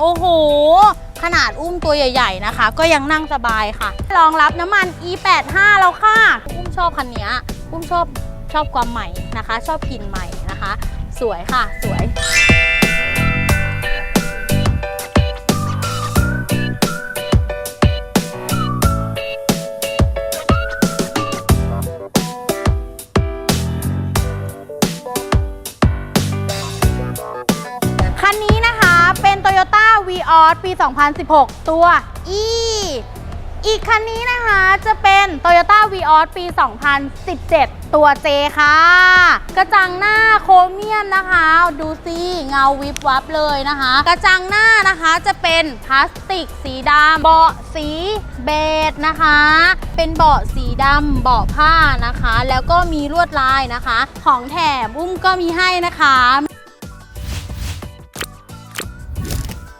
โอ้โห ขนาดอุ้มตัวใหญ่ๆนะคะ ก็ยังนั่งสบายค่ะ รองรับน้ำมัน E85 แล้วค่ะ อุ้มชอบคันนี้อุ้มชอบชอบความใหม่นะคะ ชอบกลิ่นใหม่นะคะ สวยค่ะสวยคันนี้ เป็น Toyota v ีออปี 2016 ตัว E อีกคันนี้นะคะจะเป็น Toyota v ีออปี 2017 ตัว J ค่ะ กระจังหน้าโครเมียมนะคะ ดูซิเงาวิบวับเลยนะคะ กระจังหน้านะคะจะเป็นพลาสติกสีดำเบาะสีเบจนะคะ เป็นเบาะสีดำเบาะผ้านะคะ แล้วก็มีลวดลายนะคะ ของแถมอุ้มก็มีให้นะคะ